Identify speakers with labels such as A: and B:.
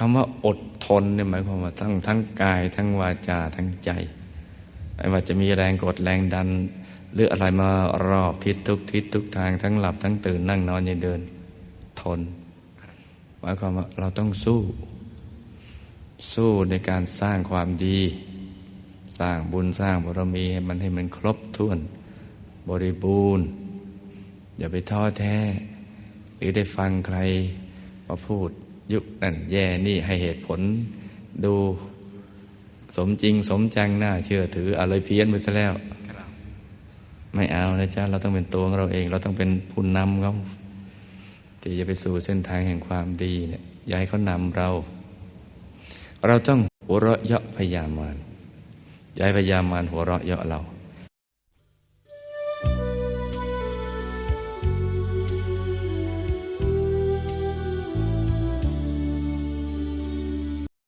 A: คำว่าอดทนเนี่ยหมายความว่าทั้งทั้งกาย ทั้งวาจาทั้งใจไม่ว่าจะมีแรงกดแรงดัน หรืออะไรมารอบทิศทุกทิศทุกทางทั้งหลับทั้งตื่นนั่งนอนยืนเดิน ทน หมายความว่าเราต้องสู้ สู้ในการสร้างความดี สร้างบุญสร้างบารมีให้มันให้มันครบถ้วน บริบูรณ์ อย่าไปท้อแท้ หรือได้ฟังใครมาพูด ยุคนั่นแย่นี่ให้เหตุผล ดูสมจริงสมจังน่าเชื่อถืออะไรเพี้ยนไปซะแล้ว ไม่เอานะจ๊ะเราต้องเป็นตัวของเราเอง เราต้องเป็นผู้นำเขาที่จะไปสู่เส้นทางแห่งความดีเนี่ยอย่าให้เขานำเรา เราต้องหัวเราะเยาะพยามารอย่าให้พยามารหัวเราะเยาะเรา